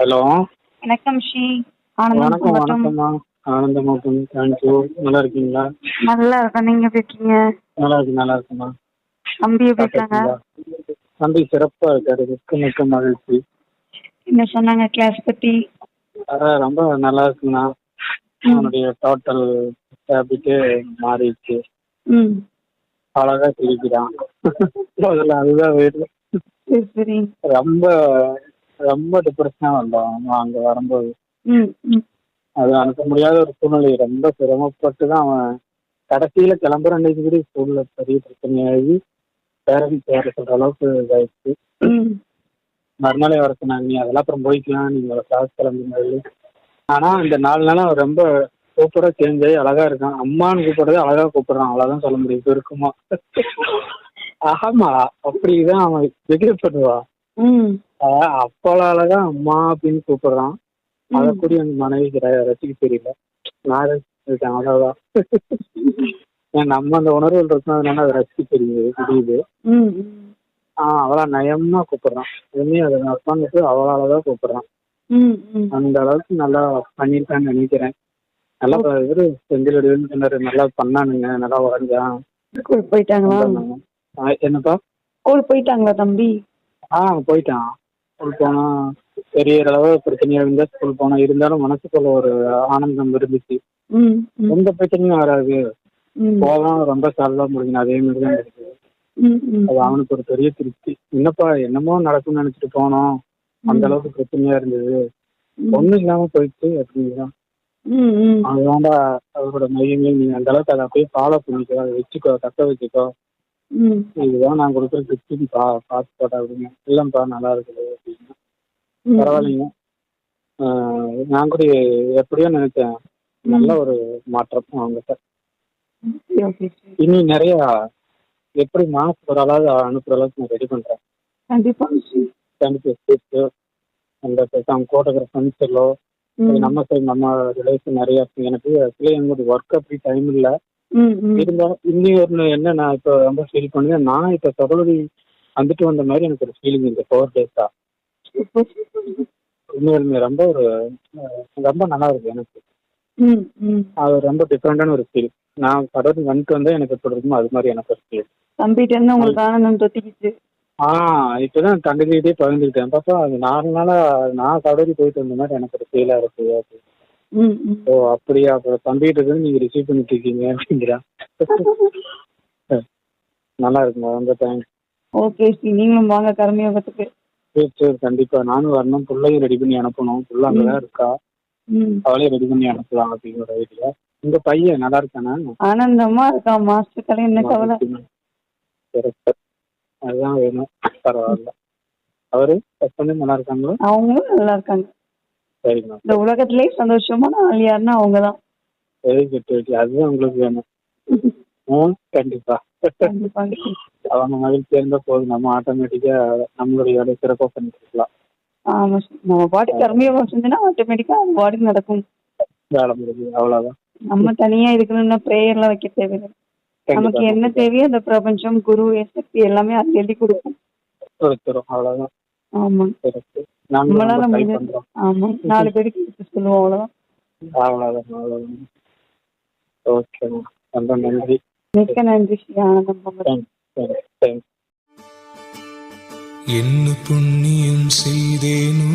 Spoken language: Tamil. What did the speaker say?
ஹலோ. வணக்கம் ஸ்ரீ. ஆனந்தம் வணக்கம். வணக்கம்மா. ஆனந்தமாட்டம் தேங்க்யூ நல்லா இருக்கீங்களா? நல்லா இருக்கேன். நீங்க எப்படி இருக்கீங்க? நல்லா இருக்கு நல்லா இருக்குமா தம்பி எப்படி இருக்காங்க? தம்பி சிறப்பா இருக்காரு. மிக்க மிக்க மகிழ்ச்சி. என்ன சொன்னாங்க கிளாஸ் பத்தி? அதான் ரொம்ப நல்லா இருக்குண்ணா அவனுடைய டோட்டல் ஹேபிட்டே மாறிடுச்சு. அழகா சிரிக்கிறான். முதல்ல அதுதான் வேணும். ரொம்ப ரொம்ப டிப்ரெஷனா அவன் அங்க வரும்போது. அது அனுப்ப முடியாத ஒரு சூழ்நிலை. ரொம்ப சிரமப்பட்டு தான் அவன் கடைசியில கிளம்புற அன்னைக்கு கூட ஸ்கூல்ல பெரிய பிரச்சனையாகி பேரண்ட்ஸ் வேற சொல்ற அளவுக்கு இதாயிடுச்சு. மறுநாளே வர சொன்னாங்க நீ அதெல்லாம் அப்புறம் போய்க்கலாம். நீங்க கிளாஸ் கிளம்பும்போது. ஆனா இந்த நாலு நாளா அவன் ரொம்ப சூப்பரா சேஞ்ச் ஆகி அழகா இருக்கான். அம்மான்னு கூப்பிடுறதே அழகா கூப்பிடுறான். அவ்வளவுதான் சொல்ல முடியும். சுருக்கமா ஆமா அப்படிதான் அவன் பிஹேவ் பண்ணுவான். அஹ் அப்போலாலதான் அம்மா அப்படின்னு கூப்பிடுறான். அதை கூட எங்க மனைவிக்கு ரசிக்க தெரியல. நான் ரசிச்சிருக்கேன் அவ்வளவுதான். நம்ம அந்த உணர்வுகள் இருக்கனால அதை ரசிக்க தெரியுது ம் ஆஹ் அவளா நயமா கூப்பிடுறான். எதுவுமே அதை உட்காந்துட்டு அவளாலதான் கூப்பிடுறான். அந்த அளவுக்கு நல்லா பண்ணியிருக்கான்னு நினைக்கிறேன். நல்லா இவரு செந்தில் சொன்னாரு நல்லா பண்ணானுங்க நல்லா ஸ்கூல் போயிட்டாங்களா? என்னப்பா? ஸ்கூல் போயிட்டாங்களா தம்பி? ஆ போயிட்டான். ஸ்கூல் போனா பெரிய அளவு பிரச்சனையா இருந்தா ஸ்கூல் போனா. இருந்தாலும் மனசுக்குள்ள ஒரு ஆனந்தம் இருந்துச்சு. எந்த பிரச்சனையும் வராது. போகலாம் ரொம்ப சால்வா முடியும் அதே மாதிரி தான் இருக்குது ம் ம். அது அவனுக்கு ஒரு பெரிய திருப்தி. என்னப்பா என்னமோ நடக்கும்னு நினைச்சிட்டு போனோம். அந்த அளவுக்கு பிரச்சனையா இருந்தது. ஒண்ணும் இல்லாம போயிடுச்சு அப்படிங்கிறான் அதுதான்டா அவரோட மையமே. நீ அந்த அளவுக்கு அதை அப்படியே ஃபாலோ பண்ணிக்கோ. அதை வச்சுக்கோ தக்க வச்சுக்கோ. இதுதான் நான் கொடுக்குற திருப்தி பா பார்த்து போட்டா அப்படிங்க இல்லைப்பா நல்லா இருக்குது அப்படின்னு. பரவாயில்லைங்க. நான் கூட எப்படியோ நினைச்சேன். நல்ல ஒரு மாற்றம் அவங்ககிட்ட. இனி நிறைய எப்படி மாசம் ஒரு அளவு அனுப்புற அளவுக்கு நான் ரெடி பண்றேன். கண்டிப்பா கண்டிப்பா அந்த அவங்க கூட இருக்கிற ஃப்ரெண்ட்ஸுகளோ ம். நம்ம சைடு நம்ம ரிலேஷன் நிறைய இருக்கு. எனக்கு ஆக்சுவலி என்னோட ஒர்க் அப்படி டைம் இல்லை. இருந்தாலும் இன்னி ஒன்று என்ன நான் இப்போ ரொம்ப ஃபீல் பண்ணுவேன் நான் இப்போ தொடர்பு வந்துட்டு வந்த மாதிரி எனக்கு ஒரு ஃபீலிங் இந்த ஃபோர் டேஸா உண்மையிலுமே ரொம்ப ஒரு ரொம்ப நல்லா இருக்கு எனக்கு. அது ரொம்ப டிஃப்ரெண்டான ஒரு ஃபீல் நான் கடவுள் வந்துட்டு வந்தா எனக்கு எப்படி இருக்குமோ அது மாதிரி எனக்கு ஒரு ஃபீல் தம்பிட்ட உங்களுக்கு ஆனந்தம் தொத்திக்கிச்சு. ஆ இப்பதான் தங்கச்சிக்கிட்டே பகிர்ந்துக்கிட்டேன். பாப்பா அது நாலு நாளா நான் கடவுள் போயிட்டு வந்த மாதிரி எனக்கு ஒரு ஃபீலா இருக்கு. ஓ அப்படியா? அப்போ தம்பிகிட்ட இருந்து நீங்க ரிசீவ் பண்ணிட்டு இருக்கீங்க அப்படிங்கிறா. நல்லா இருக்குங்க ரொம்ப தேங்க்ஸ் ஓகே ஸ்ரீ. நீங்களும் வாங்க கர்மயோகத்துக்கு சரி சரி. கண்டிப்பா. நானும் வரணும். பிள்ளையும் ரெடி பண்ணி அனுப்பணும். புள்ள அங்கதான் இருக்கா? அவளையும் ரெடி பண்ணி அனுப்பலாம் அப்படிங்கிற ஐடியா உங்க பையன் நல்லா இருக்கானா? ஆனந்தமா இருக்கா மாஸ்டர் கலை என்ன கவலை. அதுதான் வேணும். பரவாயில்ல. அவரு ஹஸ்பண்டும் நல்லா இருக்காங்களா? அவங்களும் நல்லா இருக்காங்க. இந்த உலகத்திலே சந்தோஷமான ஆள் யாருன்னா அவங்கதான். வெரி குட் வெரி அதுதான் உங்களுக்கு வேணும். கண்டிப்பா. அவங்க மகிழ்ச்சி இருந்தா போதும். நம்ம ஆட்டோமேட்டிக்கா நம்மளுடைய வேலையை சிறப்பா பண்ணிட்டு இருக்கலாம் ஆமா. நம்ம பாட்டு கர்மயோகம் செஞ்சோன்னா ஆட்டோமேட்டிக்கா அது பாட்டு நடக்கும். வேலை அவ்வளவுதான். நம்ம தனியா இதுக்குன்னு ப்ரேயர்லாம் வைக்க தேவையில்லை. நமக்கு என்ன தேவையோ அந்த பிரபஞ்சம் குரு சக்தி எல்லாமே அது எழுதி கொடுக்கும். அவ்வளவுதான். ஆமா. நம்மளால முடிஞ்சது ஆமா நாலு பேருக்கு சொல்லுவோம் அவ்வளவுதான். அவ்வளவுதான் அவ்வளவுதான். ஓகே ரொம்ப நன்றி. மிக்க நன்றி ஸ்ரீ ஆனந்தம் பொங்கல் தேங்க்ஸ் தேங்க்ஸ் தேங்க்ஸ் என்ன புண்ணியம் செய்தேனோ?